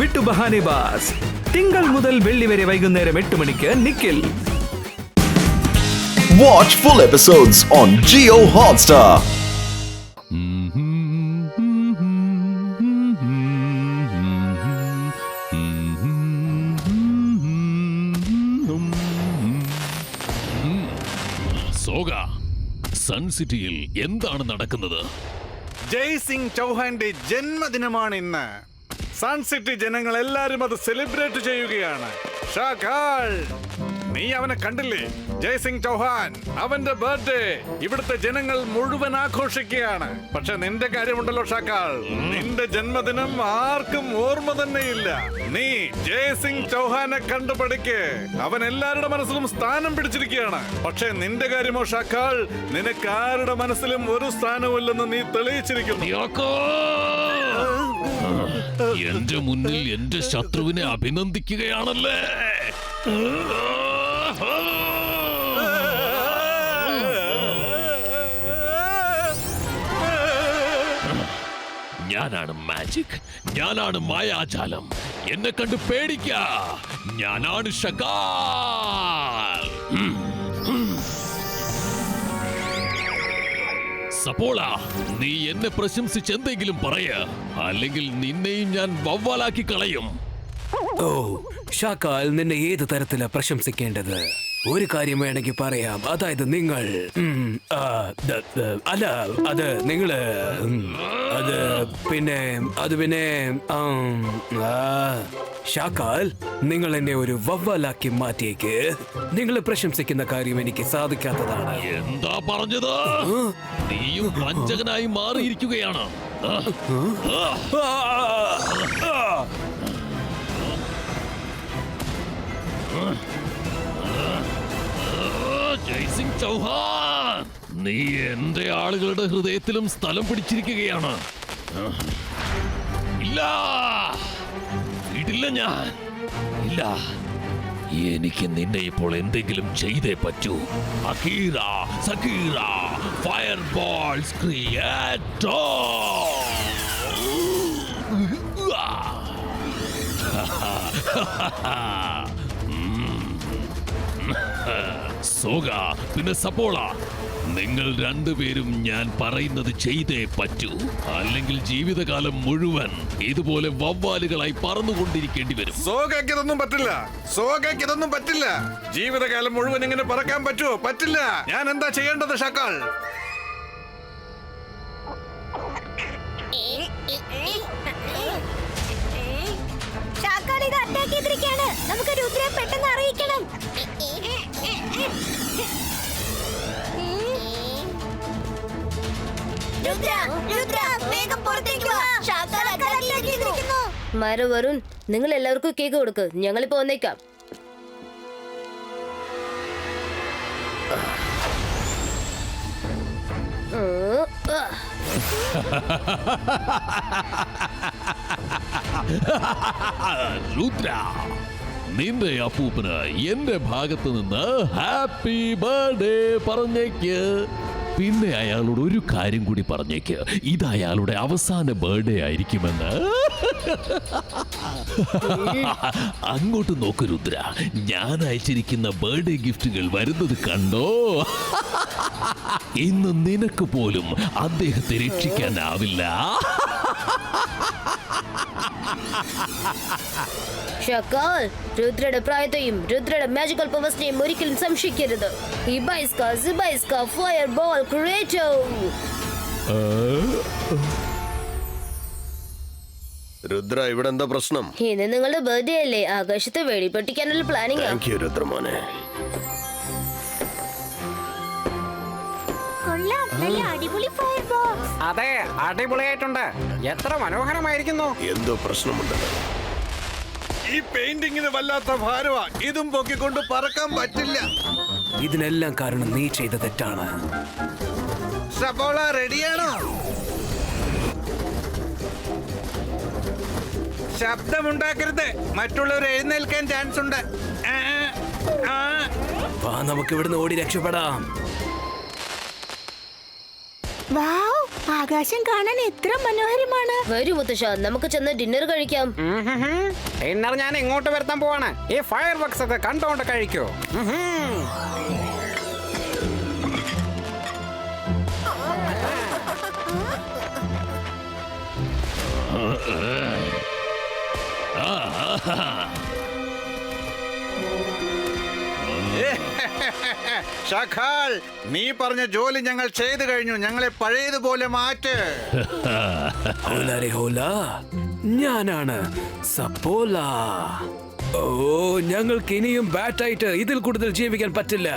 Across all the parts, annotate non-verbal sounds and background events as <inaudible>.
വിട്ടു ബഹാനെ ബാസ്. തിങ്കൾ മുതൽ വെള്ളി വരെ വൈകുന്നേരം എട്ട് മണിക്ക് നിക്കിൽ watch full episodes on Jio Hotstar സോഗ സൺ സിറ്റിയിൽ എന്താണ് നടക്കുന്നത്? ജയ് സിംഗ് ചൗഹാന്റെ ജന്മദിനമാണ് ഇന്ന്. സൺ സിറ്റി ജനങ്ങൾ എല്ലാരും അത് സെലിബ്രേറ്റ് ചെയ്യുകയാണ്. നീ അവനെ കണ്ടില്ലേ? ജയ്സിംഗ് ചൗഹാൻ അവന്റെ ബർത്ത്ഡേ ഇവിടുത്തെ ജനങ്ങൾ മുഴുവൻ ആഘോഷിക്കുകയാണ്. പക്ഷെ നിന്റെ കാര്യമുണ്ടല്ലോ ഷാക്കാൾ നിന്റെ ജന്മദിനം ആർക്കും ഓർമ്മ തന്നെയില്ല. നീ ജയ്സിംഗ് ചൗഹാനെ കണ്ടുപഠിക്ക്. അവൻ എല്ലാവരുടെ മനസ്സിലും സ്ഥാനം പിടിച്ചിരിക്കുകയാണ്. പക്ഷെ നിന്റെ കാര്യമോ ഷാക്കാൾ നിനക്ക് ആരുടെ മനസ്സിലും ഒരു സ്ഥാനമില്ലെന്ന് നീ തെളിയിച്ചിരിക്കുന്നു! എന്റെ മുന്നിൽ എന്റെ ശത്രുവിനെ അഭിനന്ദിക്കുകയാണല്ലേ? ഞാനാണ് മാജിക് ഞാനാണ് മായാജാലം. എന്നെ കണ്ട് പേടിക്ക. ഞാനാണ് ഷകാൽ സപ്പോള നീ എന്നെ പ്രശംസിച്ച് എന്തെങ്കിലും പറയ. അല്ലെങ്കിൽ നിന്നെയും ഞാൻ വവ്വാലാക്കി കളയും. ഓ ഷാക്കാൽ നിന്നെ ഏത് തരത്തിലാ പ്രശംസിക്കേണ്ടത്? ഒരു കാര്യം വേണമെങ്കിൽ പറയാം. അതായത് നിങ്ങൾ അല്ല അത് നിങ്ങൾ അത് പിന്നെ അത് പിന്നെ ഷാക്കാൽ നിങ്ങൾ എന്നെ ഒരു വവ്വാലാക്കി മാറ്റിയേക്ക്. നിങ്ങളെ പ്രശംസിക്കുന്ന കാര്യം എനിക്ക് സാധിക്കാത്തതാണ്. എന്താ പറഞ്ഞത്? നീയും വഞ്ചകനായി മാറിയിരിക്കുകയാണ്. ആ, ജയ്സിംഗ് ചൗഹാൻ! നീ എന്റെ ആളുകളുടെ ഹൃദയത്തിലും സ്ഥലം പിടിച്ചിരിക്കുകയാണ്. ഇല്ല! ഇടില്ല ഞാൻ. ഇല്ല. എനിക്ക് നിന്നെ ഇപ്പോൾ എന്തെങ്കിലും ചെയ്തേ പറ്റൂ. അഖീറ സഖീറ ഫയർ ബോൾസ് ക്രിയേറ്റോ <laughs> സോഗ പിന്നെ സപ്പോള നിങ്ങൾ രണ്ടുപേരും ഞാൻ പറയുന്നത് ചെയ്തേ പറ്റൂ. അല്ലെങ്കിൽ ജീവിതകാലം മുഴുവൻ ഇതുപോലെ വവ്വാലുകളായി പറന്നുകൊണ്ടിരിക്കേണ്ടി വരും. സോഗയ്ക്ക് ഇതൊന്നും പറ്റില്ല. സോഗയ്ക്ക് ഇതൊന്നും പറ്റില്ല. ജീവിതകാലം മുഴുവൻ ഇങ്ങനെ പറക്കാൻ പറ്റുമോ പറ്റില്ല. ഞാൻ എന്താ ചെയ്യേണ്ടത് ഷക്കാൾ? ഷാക്കാൾ ഇത് അറ്റാക്ക് ചെയ്തിരിക്കുകയാണ്. നമുക്ക് രുദ്രയെ പെട്ടെന്ന് അറിയിക്കണം. മര വരുൺ നിങ്ങൾ എല്ലാവർക്കും കേക്ക് കൊടുക്ക്. ഞങ്ങളിപ്പോ വന്നേക്കാം. രുദ്ര. നിന്റെ അപ്പൂപ്പന് എന്റെ ഭാഗത്ത് നിന്ന് ഹാപ്പി ബർത്ത്ഡേ പറഞ്ഞേക്ക്. പിന്നെ അയാളോട് ഒരു കാര്യം കൂടി പറഞ്ഞേക്ക്. ഇത് അയാളുടെ അവസാന ബർത്ത്ഡേ ആയിരിക്കുമെന്ന്. അങ്ങോട്ട് നോക്ക് രുദ്ര. ഞാൻ അയച്ചിരിക്കുന്ന ബർത്ത്ഡേ ഗിഫ്റ്റുകൾ വരുന്നത് കണ്ടോ? ഇന്ന് നിനക്ക് പോലും അദ്ദേഹത്തെ രക്ഷിക്കാനാവില്ല. ഷക്കാൽ രുദ്രയുടെ പ്രായത്തെയും രുദ്രയുടെ മാജിക്കൽ പവേഴ്സിനെയും ഒരിക്കലും സംശയിക്കരുത്. ഇബൈസ്ക സിബൈസ്ക ഫയർ ബോൾ ക്രിയേറ്റോ രുദ്ര ഇവിടെ എന്താ പ്രശ്നം? ഇന്ന് നിങ്ങളുടെ ബർത്ത്ഡേ അല്ലേ? ആകാശത്ത് വെടിപ്പൊട്ടിക്കാനുള്ള പ്ലാനിങ് താങ്ക് യു രുദ്രമോനെ. കൊള്ളാം. നല്ല അടിപൊളി ഫയർ അതെ അടിപൊളിയായിട്ടുണ്ട്. എത്ര മനോഹരമായിരിക്കുന്നു. എന്തോ പ്രശ്നമുണ്ട്. ഈ പെയിന്റിങ്ങിന് വല്ലാത്ത ഭാരവ ഇതും പൊക്കിക്കൊണ്ട് പറക്കാൻ പറ്റില്ല. ഇതിനെല്ലാം കാരണം നീ ചെയ്ത തെറ്റാണ്. സബോള റെഡിയാണോ? ശബ്ദമുണ്ടാക്കരുത്. മറ്റുള്ളവർ എഴുന്നേൽക്കാൻ ചാൻസ് ഉണ്ട്. വാ നമുക്ക് ഇവിടുന്ന് ഓടി രക്ഷപ്പെടാം. വാവ് ആകാശം കാണാൻ എത്ര മനോഹരമാണ്. വരൂ മുത്തശ്ശ നമുക്ക് ചെന്ന് ഡിന്നർ കഴിക്കാം. ഡിന്നർ ഞാൻ ഇങ്ങോട്ട് വരുത്താൻ പോവാണ്. ഈ ഫയർ വർക്സ് ഒക്കെ കണ്ടോണ്ട് കഴിക്കൂ. ഉം ഷാഖാൽ നീ പറഞ്ഞ ജോലി ഞങ്ങൾ ചെയ്തു കഴിഞ്ഞു. ഞങ്ങളെ പഴയതുപോലെ മാറ്റ്. ഹോലാരെ ഹോല ഞാനാണ് സപ്പോല. ഓ ഞങ്ങൾക്ക് ഇനിയും ബാറ്റായിട്ട് ഇതിൽ കൂടുതൽ ജീവിക്കാൻ പറ്റില്ല.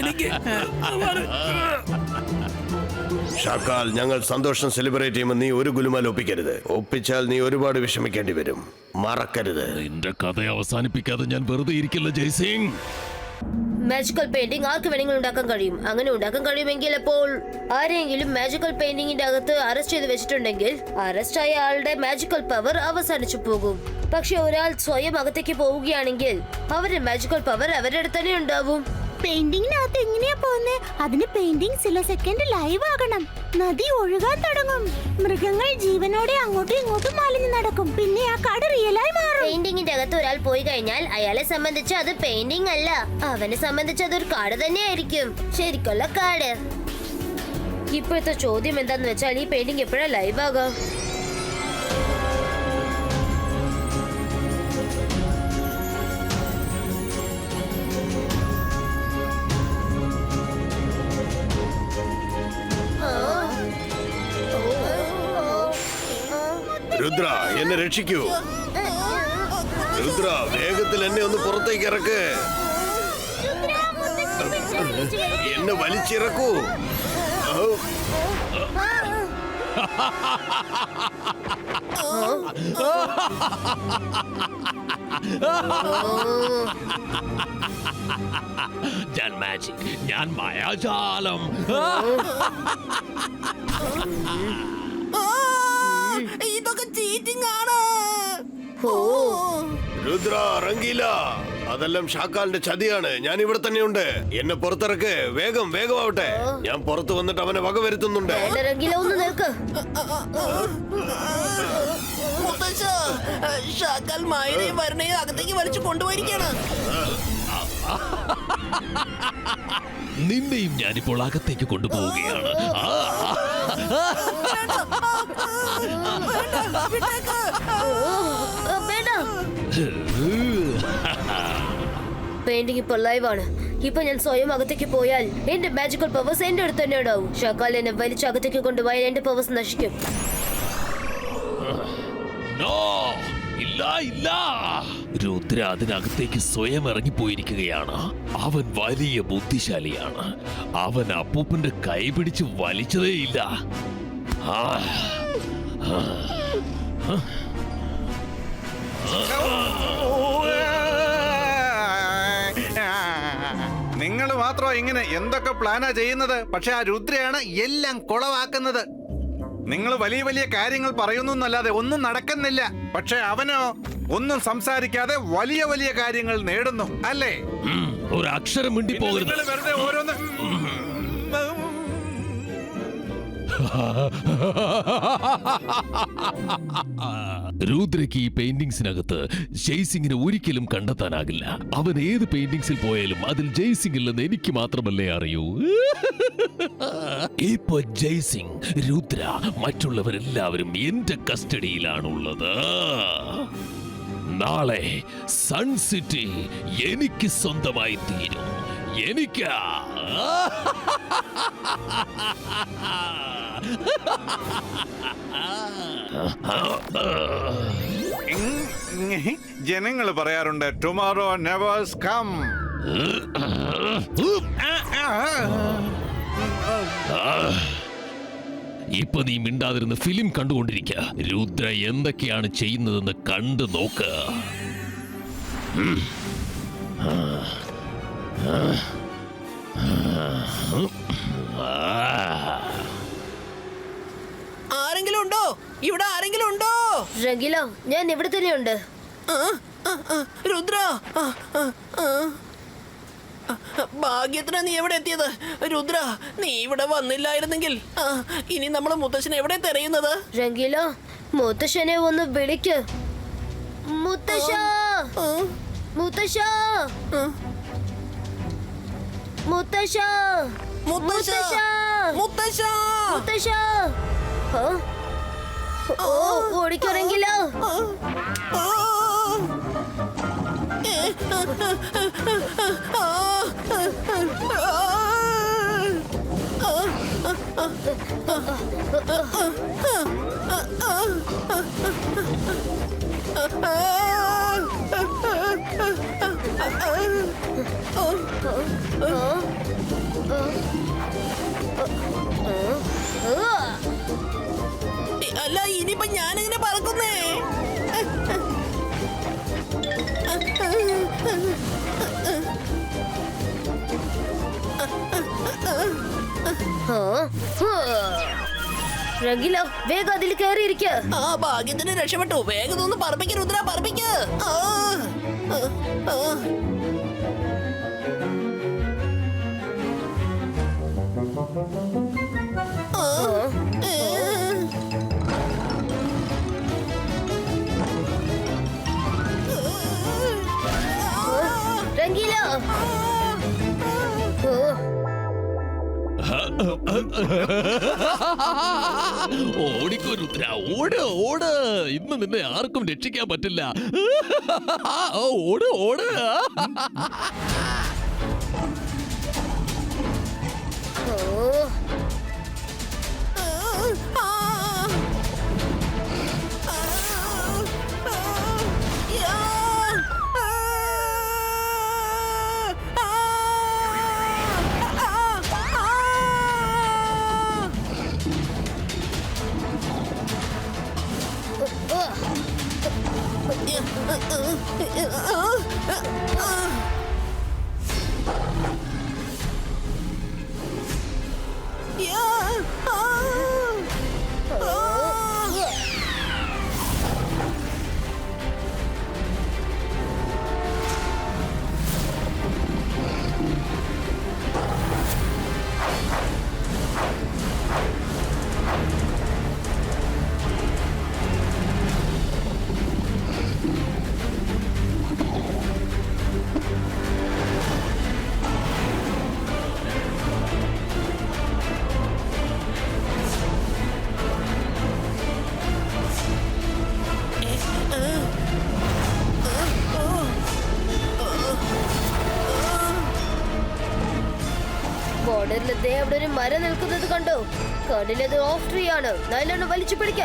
എനിക്ക് ഷാക്കാൽ ഞങ്ങൾ സന്തോഷം സെലിബ്രേറ്റ് ചെയ്യുമ്പോൾ നീ ഒരു ഗുലുമാൽ ഒപ്പിക്കരുത്. ഒപ്പിച്ചാൽ നീ ഒരുപാട് വിഷമിക്കേണ്ടി വരും. മറക്കരുത്. നിന്റെ കഥ അവസാനിപ്പിക്കാതെ ഞാൻ വെറുതെ ഇരിക്കില്ല ജയ്സിംഗ്. മാജിക്കൽ പെയിന്റിംഗ് ആർക്ക് വേണമെങ്കിലും ഉണ്ടാക്കാൻ കഴിയും. അങ്ങനെ ഉണ്ടാക്കാൻ കഴിയുമെങ്കിൽ അപ്പോൾ ആരെങ്കിലും മാജിക്കൽ പെയിന്റിംഗിന്റെ അകത്ത് അറസ്റ്റ് ചെയ്ത് വെച്ചിട്ടുണ്ടെങ്കിൽ അറസ്റ്റ് ആയ ആളുടെ മാജിക്കൽ പവർ അവസാനിച്ചു പോകും. പക്ഷെ ഒരാൾ സ്വയം അകത്തേക്ക് പോവുകയാണെങ്കിൽ അവരുടെ മാജിക്കൽ പവർ അവരുടെ അടുത്ത് തന്നെ ഉണ്ടാവും. പെയിന്റിങ്ങിനകത്ത് എങ്ങനെയാ പോകുന്നേ? അതിന് പെയിന്റിംഗ് ചില സെക്കൻഡ് ലൈവ് ആകണം. നദി ഒഴുകാൻ തുടങ്ങും. മൃഗങ്ങൾ ജീവനോടെ അങ്ങോട്ടും ഇങ്ങോട്ടും മാലിന്യം നടക്കും. പിന്നെ ആ കാട് റിയലായി മാറും. പെയിന്റിങ്ങിന്റെ അകത്ത് ഒരാൾ പോയി കഴിഞ്ഞാൽ അയാളെ സംബന്ധിച്ച് അത് പെയിന്റിംഗ് അല്ല. അവനെ സംബന്ധിച്ച് അതൊരു കാട് തന്നെയായിരിക്കും. ശരിക്കുള്ള കാട്. ഇപ്പോഴത്തെ ചോദ്യം എന്താന്ന് വെച്ചാൽ ഈ പെയിന്റിംഗ് എപ്പോഴാ ലൈവ് ആകാം? എന്നെ രക്ഷിക്കൂ. രുദ്ര വേഗത്തിൽ എന്നെ ഒന്ന് പുറത്തേക്ക് ഇറക്ക്. എന്നെ വലിച്ചിറക്കൂ. ഞാൻ മാജിക് ഞാൻ മായാജാലം ഇതൊക്കെ ചീറ്റിംഗ് ആണ് ഓ രുദ്ര റംഗീല. അതെല്ലാം ഷാക്കാലിന്റെ ചതിയാണ്. ഞാൻ ഇവിടെ തന്നെയുണ്ട്. എന്നെ പുറത്തിറക്ക്. വേഗം വേഗമാവട്ടെ. ഞാൻ പുറത്തു വന്നിട്ട് അവനെ വക വരുത്തുന്നുണ്ട്. ഒന്ന് നിൽക്ക്. ഷാക്കാൽ മായനെയും വരണയും അകത്തേക്ക് വലിച്ചു കൊണ്ടുപോയിരിക്കാണ്. നിന്നെയും ഞാനിപ്പോൾ അകത്തേക്ക് കൊണ്ടുപോവുകയാണ്. ആ, പെയിന്റിംഗ് ഇപ്പോൾ ലൈവാണ് ഇപ്പൊ ഞാൻ സ്വയം അകത്തേക്ക് പോയാൽ എന്റെ മാജിക്കൽ പവേഴ്സ് എന്റെ അടുത്ത് തന്നെ ഉണ്ടാവും. ഷക്കാൽ എന്നെ വലിച്ച അകത്തേക്ക് കൊണ്ടുപോയാൽ എന്റെ പവേഴ്സ് നശിക്കും. ഇല്ല. ഇല്ല രുദ്ര അതിനകത്തേക്ക് സ്വയം ഇറങ്ങിപ്പോയിരിക്കുകയാണ്. അവൻ വലിയ ബുദ്ധിശാലിയാണ്. അവൻ അപ്പൂപ്പന്റെ കൈ പിടിച്ച് വലിച്ചതേയില്ല. ആ. നിങ്ങൾ മാത്രം ഇങ്ങനെ എന്തൊക്കെ പ്ലാനാ ചെയ്യുന്നത്? പക്ഷെ ആ രുദ്രയാണ് എല്ലാം കുളവാക്കുന്നത്. നിങ്ങൾ വലിയ വലിയ കാര്യങ്ങൾ പറയുന്നു എന്നല്ലാതെ ഒന്നും നടക്കുന്നില്ല. പക്ഷെ അവനോ ഒന്നും സംസാരിക്കാതെ വലിയ വലിയ കാര്യങ്ങൾ നേടുന്നു അല്ലേ? ഒരു അക്ഷരം മിണ്ടി പോകരുത്. നിങ്ങൾ വെറുതെ ഓരോന്ന് രൂദ്രയ്ക്ക് ഈ പെയിന്റിങ്സിനകത്ത് ജയ്സിംഗിനെ ഒരിക്കലും കണ്ടെത്താനാകില്ല. അവൻ ഏത് പെയിന്റിങ്സിൽ പോയാലും അതിൽ ജയ്സിംഗ് ഇല്ലെന്ന് എനിക്ക് മാത്രമല്ലേ അറിയൂ. ഇപ്പൊ ജയ്സിംഗ് രുദ്ര മറ്റുള്ളവരെല്ലാവരും എന്റെ കസ്റ്റഡിയിലാണുള്ളത്. നാളെ സൺ സിറ്റി എനിക്ക് സ്വന്തമായി തീരും. എനിക്ക് ജനങ്ങൾ പറയാറുണ്ട് ടുമോറോ നെവേഴ്സ് കം ഇപ്പൊ നീ മിണ്ടാതിരുന്ന് ഫിലിം കണ്ടുകൊണ്ടിരിക്ക രുദ്ര എന്തൊക്കെയാണ് ചെയ്യുന്നതെന്ന് കണ്ടു നോക്ക് ഉം. ആ. ആ. ആ. ആരെങ്കിലും ഉണ്ടോ ഇവിടെ ആരെങ്കിലും ഉണ്ടോ റംഗിലോ ഞാൻ ഇവിടെ തന്നെയുണ്ട് രുദ്ര ഭാഗ്യത്തിന് നീ എവിടെ എത്തിയത്? രുദ്ര നീ ഇവിടെ വന്നില്ലായിരുന്നെങ്കിൽ. ഇനി നമ്മൾ മുത്തശ്ശനെ എവിടെ തെരയുന്നത്? രംഗീല മുത്തശ്ശനെ ഒന്ന് വിളിക്ക്. മുത്തശ്ശ! മുത്തശ്ശ! മുത്തശ്ശ! മുത്തശ്ശ! മുത്തശ്ശ! മുത്തശ്ശ! ആ? ഓ ഓടിക്കറങ്ങില്ല അല്ല ഇനിയിപ്പൊ ഞാനെങ്ങനെ രംഗീല വേഗം അതിൽ കയറിയിരിക്ക. ആ ഭാഗ്യത്തിന് രക്ഷപ്പെട്ടു. വേഗം ഒന്ന് പറപ്പിക്ക് രുദ്ര പറപ്പിക്ക്. ആ, <laughs> ഓടിക്കോ രുദ്ര ഓട് ഓട്. ഇന്ന് നിന്നെ ആർക്കും രക്ഷിക്കാൻ പറ്റില്ല. ഓട് ഓട്. ഓ. 으, 으, 으, 으, 으, 으. അവിടെ ഒരു മരം നിൽക്കുന്നത് കണ്ടോ. കടലത് ഓഫ് ട്രീ ആണ്. നല്ലോണം വലിച്ചു പിടിക്ക.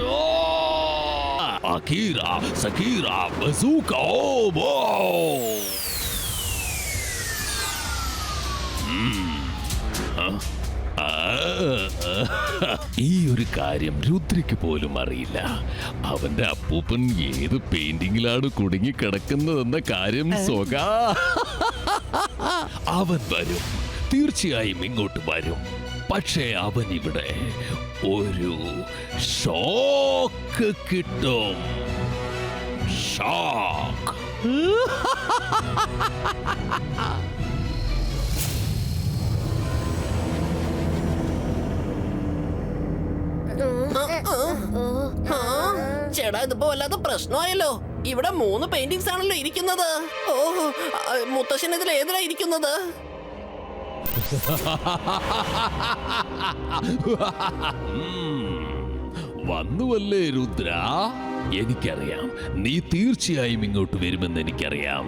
no! Akira, Sakira, Bazooka, oh, wow! ഈ ഒരു കാര്യം രുദ്രയ്ക്ക് പോലും അറിയില്ല. അവന്റെ അപ്പൂപ്പൻ ഏത് പെയിന്റിങ്ങിലാണ് കുടുങ്ങി കിടക്കുന്നതെന്ന കാര്യം സ്വക അവൻ വരും. തീർച്ചയായും ഇങ്ങോട്ട് വരും. പക്ഷേ അവൻ ഇവിടെ ഒരു ഷോക്ക് കിട്ടും. ഷോക്ക്. ആ, ചേട്ടാ ഇതിപ്പോ വല്ലാത്ത പ്രശ്നമായല്ലോ. ഇവിടെ മൂന്ന് പെയിന്റിങ്സ് ആണല്ലോ ഇരിക്കുന്നത്. ഓ മുത്തശ്ശൻ ഇതിൽ ഏതിലാ ഇരിക്കുന്നത്? വന്നുവല്ലേ രുദ്ര? എനിക്കറിയാം. നീ തീർച്ചയായും ഇങ്ങോട്ട് വരുമെന്ന് എനിക്കറിയാം.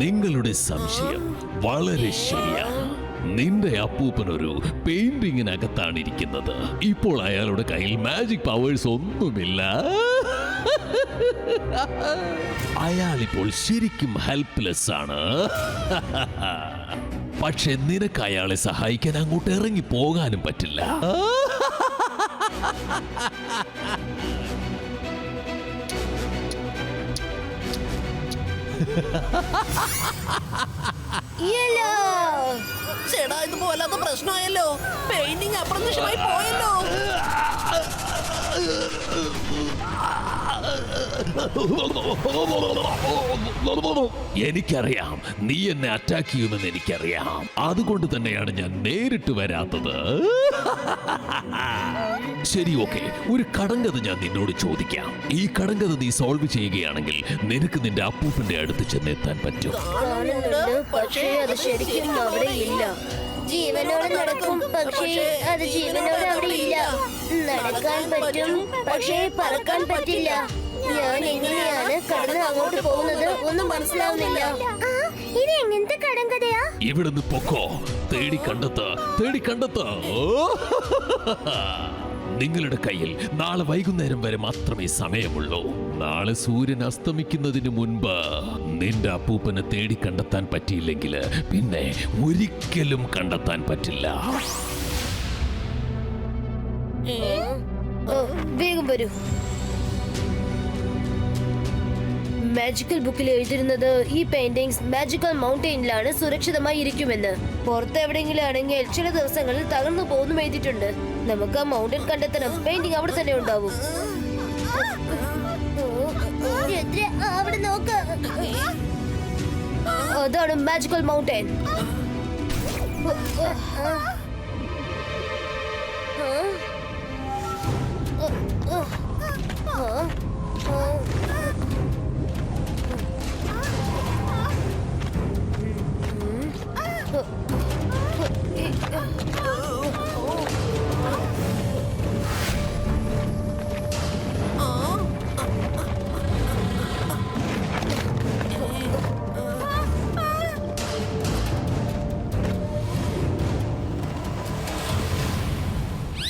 നിങ്ങളുടെ സംശയം വളരെ ശരിയാണ്. നിന്റെ അപ്പൂപ്പൻ ഒരു പെയിന്റിങ്ങിനകത്താണ് ഇരിക്കുന്നത് ഇപ്പോൾ അയാളുടെ കയ്യിൽ മാജിക് പവേഴ്സ് ഒന്നുമില്ല. അയാൾ ഇപ്പോൾ ശരിക്കും ഹെൽപ്ലെസ് ആണ്. പക്ഷെ നിനക്ക് അയാളെ സഹായിക്കാൻ അങ്ങോട്ട് ഇറങ്ങി പോകാനും പറ്റില്ല. ചേട്ടാ ഇതിപ്പോ വല്ലാത്ത പ്രശ്നമായല്ലോ. പെയിന്റിങ് അപ്രത്യക്ഷമായി പോയല്ലോ. എനിക്കറിയാം. നീ എന്നെ അറ്റാക്ക് ചെയ്യുമെന്ന് എനിക്കറിയാം. അതുകൊണ്ട് തന്നെയാണ് ഞാൻ നേരിട്ട് വരാത്തത്. ശരി ഓക്കെ ഒരു കടങ്കഥ ഞാൻ നിന്നോട് ചോദിക്കാം. ഈ കടങ്കഥ നീ സോൾവ് ചെയ്യുകയാണെങ്കിൽ നിനക്ക് നിന്റെ അപ്പൂപ്പന്റെ അടുത്ത് ചെന്നെത്താൻ പറ്റും. ഇല്ല. ജീവനോട് നടക്കും പക്ഷേ അത് ജീവനോട് അവിടെ ഇല്ല. നടക്കാൻ പറ്റും പക്ഷേ പറക്കാൻ പറ്റില്ല. ഞാൻ എങ്ങനെയാണ് കടന്ന് അങ്ങോട്ട് പോകുന്നത്? ഒന്നും മനസ്സിലാവുന്നില്ല. ഇത് എങ്ങനത്തെ കടങ്കഥയാ ഇവിടുന്ന് പൊക്കോ. തേടി കണ്ടെത്ത് തേടി കണ്ടെത്ത്. നിങ്ങളുടെ കയ്യിൽ നാളെ വൈകുന്നേരം വരെ മാത്രമേ സമയമുള്ളൂ. നാളെ സൂര്യൻ അസ്തമിക്കുന്നതിന് മുൻപ് നിന്റെ അപ്പൂപ്പനെ തേടി കണ്ടെത്താൻ പറ്റിയില്ലെങ്കിൽ പിന്നെ ഒരിക്കലും കണ്ടെത്താൻ പറ്റില്ല. വേഗം വരൂ. മാജിക്കൽ ബുക്കിൽ എഴുതിരുന്നത് ഈ പെയിന്റിങ്സ് മാജിക്കൽ മൗണ്ടെയിനിലാണ് സുരക്ഷിതമായി ഇരിക്കുമെന്ന്. പുറത്ത് എവിടെയെങ്കിലും ആണെങ്കിൽ ചില ദിവസങ്ങളിൽ തകർന്നു പോകുന്നു എഴുതിയിട്ടുണ്ട്. നമുക്ക് ആ മൗണ്ടൻ കണ്ടെത്തണം. പെയിന്റിംഗ് അവിടെ തന്നെ ഉണ്ടാവും. അതാണ് മാജിക്കൽ മൗണ്ടൻ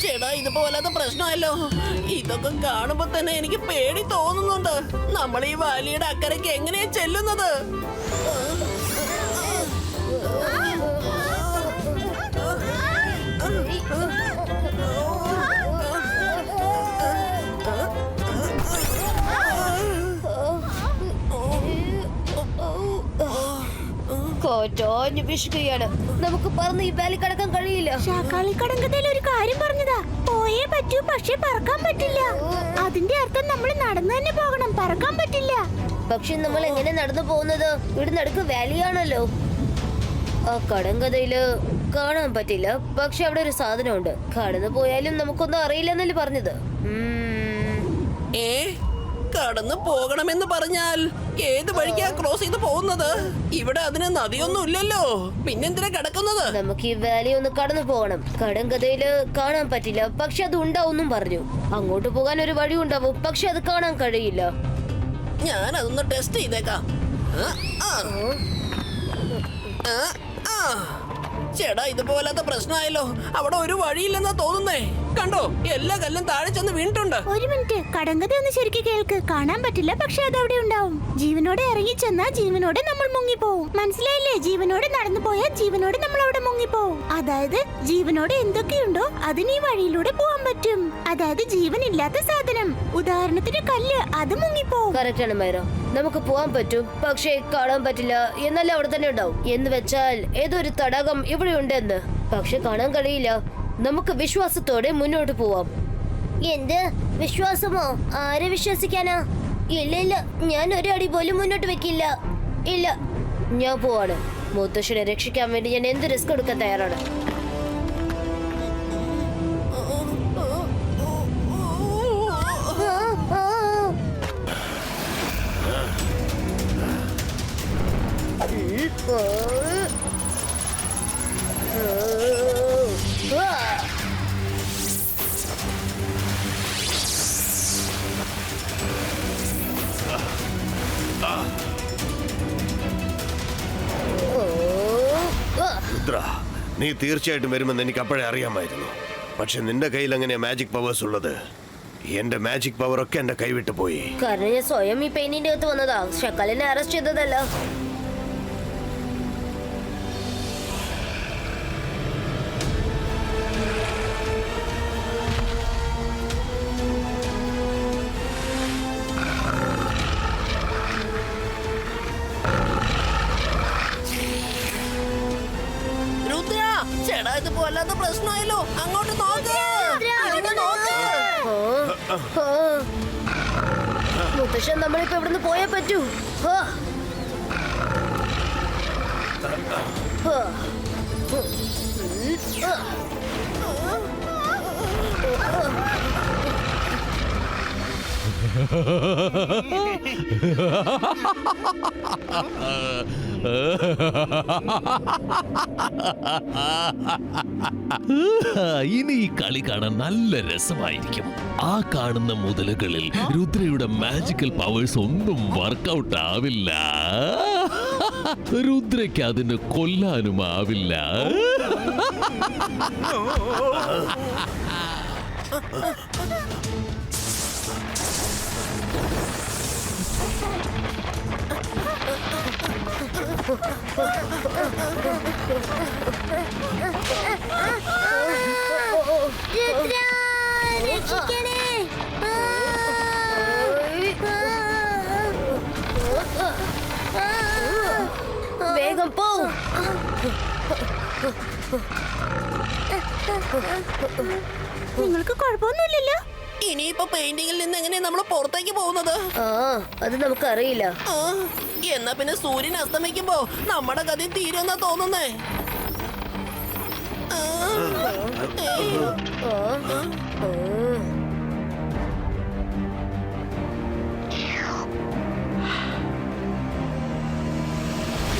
ചേട്ടാ ഇതുപോലത്തെ പ്രശ്നമല്ലോ. ഇതൊക്കെ കാണുമ്പോ തന്നെ എനിക്ക് പേടി തോന്നുന്നുണ്ട്. നമ്മൾ ഈ വാലിയുടെ അക്കരയ്ക്ക് എങ്ങനെയാ ചെല്ലുന്നത്? കോറ്റോഞ്ഞ് വിഷുകയാണ് നമുക്ക് പറന്ന് ഈ വേലി കടക്കാൻ കഴിയില്ല. കളിക്കടങ്കത്തിൽ ഒരു കാര്യം പറഞ്ഞതാ. പോയേ പറ്റൂ പക്ഷേ പറക്കാൻ പറ്റില്ല. അതിന്റെ അർത്ഥം നമ്മൾ നടന്നു തന്നെ പോകണം പറക്കാൻ പറ്റില്ല. പക്ഷെ നമ്മൾ എങ്ങനെ നടന്നു പോകുന്നത്? ഇവിടെ നടുക്ക് വാലിയാണല്ലോ. ആ കടങ്കഥയിൽ കാണാൻ പറ്റില്ല. പക്ഷെ അവിടെ ഒരു സാധനമുണ്ട്. കടന്നു പോയാലും നമുക്കൊന്നും അറിയില്ലെന്നല്ലേ പറഞ്ഞത്. ഉം. ഏ? കടന്നു പോകണമെന്ന് പറഞ്ഞാൽ ഏത് വഴിക്കാ ക്രോസ് ചെയ്ത് പോകുന്നത്? ഇവിടെ അതിന് നദിയൊന്നും ഇല്ലല്ലോ. പിന്നെന്തിനാ കിടക്കുന്നത്? നമുക്ക് ഈ വാലി ഒന്ന് കടന്നു പോകണം. കടങ്കഥയിൽ കാണാൻ പറ്റില്ല. പക്ഷെ അത് ഉണ്ടാവും പറഞ്ഞു. അങ്ങോട്ട് പോകാൻ ഒരു വഴി ഉണ്ടാവും. പക്ഷെ അത് കാണാൻ കഴിയില്ല. ഞാൻ അതൊന്ന് ടെസ്റ്റ് ചെയ്തേക്കാം ചേടാ ഇതുപോലത്തെ പ്രശ്നമായല്ലോ. അവിടെ ഒരു വഴിയില്ലെന്നാ തോന്നുന്നേ. കണ്ടോ? എല്ലാ കല്ലും താഴെ ചെന്ന് വീണിട്ടുണ്ട്. ഒരു മിനിറ്റ്. കടങ്കഥ ഒന്ന് ശരിക്കും കേൾക്ക്. കാണാൻ പറ്റില്ല പക്ഷെ അത് അവിടെ ഉണ്ടാവും. ജീവനോടെ ഇറങ്ങി ചെന്നാൽ ജീവനോടെ നമ്മൾ മുങ്ങിപ്പോവും. മനസ്സിലായില്ലേ? ജീവനോടെ നടന്നു പോയാൽ ജീവനോടെ നമ്മൾ അവിടെ മുങ്ങിപ്പോവും. അതായത് ജീവനോടെ എന്തൊക്കെയുണ്ടോ അതിന് ഈ വഴിയിലൂടെ പോവാൻ പറ്റും. അതായത് ജീവനില്ലാത്ത സാധനം. ഉദാഹരണത്തിന് കല്ല് അത് മുങ്ങിപ്പോവും. കറക്റ്റ് ആണ് മൈറോ. നമുക്ക് പോവാൻ പറ്റും പക്ഷേ കാണാൻ പറ്റില്ല എന്നല്ല അവിടെ തന്നെ ഉണ്ടാവും. എന്ന് വെച്ചാൽ ഏതൊരു തടാകം ഇവിടെ ഉണ്ടെന്ന് പക്ഷെ കാണാൻ കഴിയില്ല. നമുക്ക് വിശ്വാസത്തോടെ മുന്നോട്ട് പോവാം. എന്ത്? വിശ്വാസമോ? ആരെ വിശ്വസിക്കാനാ? ഇല്ല ഇല്ല. ഞാൻ ഒരു അടി പോലും മുന്നോട്ട് വെക്കില്ല. ഇല്ല. ഞാൻ പോവാണ്. മുത്തശ്ശനെ രക്ഷിക്കാൻ വേണ്ടി ഞാൻ എന്ത് റിസ്ക് എടുക്കാൻ തയ്യാറാണ്? ആ, രുദ്ര നീ തീർച്ചയായിട്ടും വരുമെന്ന് എനിക്ക് അപ്പോഴേ അറിയാമായിരുന്നു. പക്ഷെ നിന്റെ കയ്യിൽ എങ്ങനെയാ മാജിക് പവേഴ്സ് ഉള്ളത്? എന്റെ മാജിക് പവർ ഒക്കെ എന്റെ കൈവിട്ട് പോയി. സ്വയം ഈ പെയിന്റിന്റെ അകത്ത് വന്നതാ. ശക്കലിനെ അറസ്റ്റ് ചെയ്തതല്ല. പ്രശ്നമായല്ലോ. അങ്ങോട്ട് നോക്ക്. മുത്തശ്ശൻ നമ്മളിപ്പോ ഇവിടുന്ന് പോയേ പറ്റൂ. ഹാ. <laughs> ഇനി ഈ കളി കാണാൻ നല്ല രസമായിരിക്കും. ആ കാണുന്ന മുതലുകളിൽ രുദ്രയുടെ മാജിക്കൽ പവേഴ്സ് ഒന്നും വർക്കൗട്ട് ആവില്ല. <laughs> രുദ്രയ്ക്ക് അതിന് കൊല്ലാനും ആവില്ല. <laughs> രുദ്രാ, രക്ഷിക്കണേ. വേഗം പോ. നിങ്ങൾക്ക് കുഴപ്പമൊന്നുമില്ലല്ലോ. ഇനിയിപ്പോ പെയിന്റിങ്ങിൽ നിന്ന് എങ്ങനെയാ നമ്മൾ പുറത്തേക്ക് പോകുന്നത്? ആ അത് നമുക്കറിയില്ല. ആ, എന്നാ പിന്നെ സൂര്യൻ അസ്തമിക്കുമ്പോ നമ്മുടെ കഥ തീരുമെന്നാ തോന്നുന്നേ.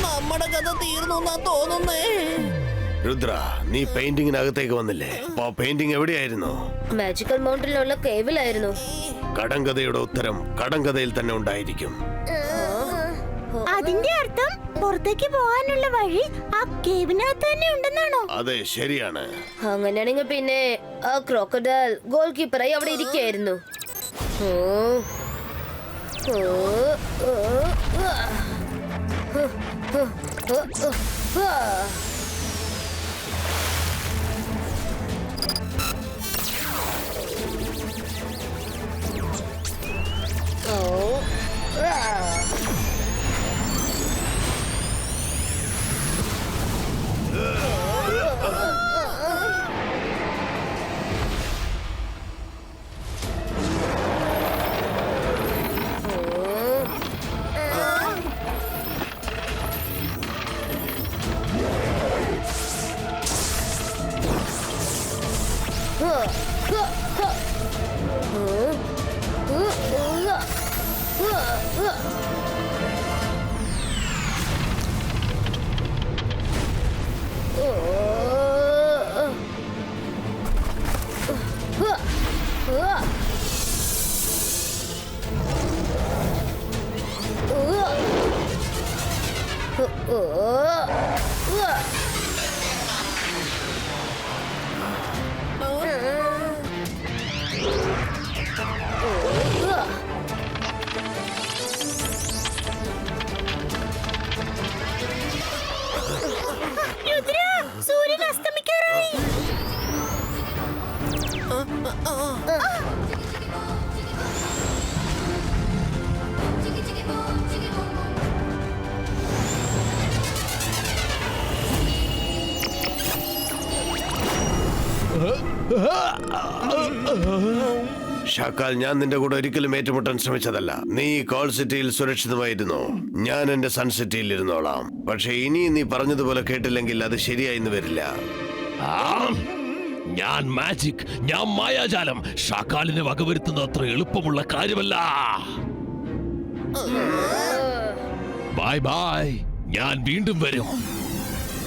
നമ്മുടെ കഥ തീർന്നു എന്നാ തോന്നുന്നേ. രുദ്ര നീ പെയിന്റിങ്ങിനകത്തേക്ക് വന്നില്ലേ? അപ്പൊ പെയിന്റിംഗ് എവിടെയായിരുന്നു? മാജിക്കൽ മൗണ്ടനിലുള്ള കേവിലായിരുന്നു. കടങ്കഥയുടെ ഉത്തരം കടങ്കഥയിൽ തന്നെ ഉണ്ടായിരിക്കും. അതിന്റെ അർത്ഥം പുറത്തേക്ക് പോകാനുള്ള വഴി ആ കേവിനകത്ത് തന്നെ ഉണ്ടെന്നാണോ അതെ ശരിയാണ് അങ്ങനെയാണെങ്കിൽ പിന്നെ ആ ക്രോക്കഡൽ ഗോൾ കീപ്പറായി അവിടെ ഇരിക്കായിരുന്നു ഓ. ഓ, ഓ, ഓ. ഓ, ആ. രുദ്ര すごい! ഷാക്കാൽ ഞാൻ നിന്റെ കൂടെ ഒരിക്കലും ഏറ്റുമുട്ടാൻ ശ്രമിച്ചതല്ല. നീ കോൾ സിറ്റിയിൽ സുരക്ഷിതമായിരുന്നു. ഞാൻ എന്റെ സൺ സിറ്റിയിൽ ഇരുന്നോളാം. പക്ഷെ ഇനി നീ പറഞ്ഞതുപോലെ കേട്ടില്ലെങ്കിൽ അത് ശരിയായിന്ന് വരില്ല. ഞാൻ മാജിക് ഞാൻ മായാജാലം ഷാക്കാലിനെ വകവരുത്തുന്ന അത്ര എളുപ്പമുള്ള കാര്യമല്ല ബൈ ബൈ ഞാൻ വീണ്ടും വരും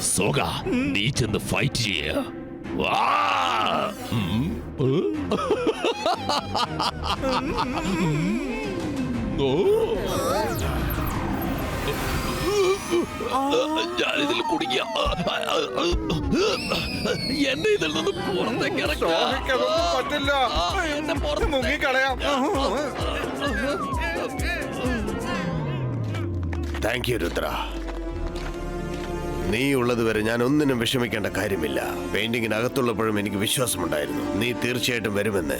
സോഗ നീ ചെന്ന് ഫൈറ്റ് ചെയ്യ ഞാനിതിൽ കുടുങ്ങിയ എന്നെ ഇതിൽ നിന്ന് പുറത്തേക്ക് പറ്റില്ല എന്നെ പുറത്ത് മുങ്ങിക്കളയാം താങ്ക് യു രുദ്ര നീ ഉള്ളത് വരെ ഞാൻ ഒന്നിനും വിഷമിക്കേണ്ട കാര്യമില്ല പെയിന്റിങ്ങിനകത്തുള്ളപ്പോഴും എനിക്ക് വിശ്വാസമുണ്ടായിരുന്നു നീ തീർച്ചയായിട്ടും വരുമെന്ന്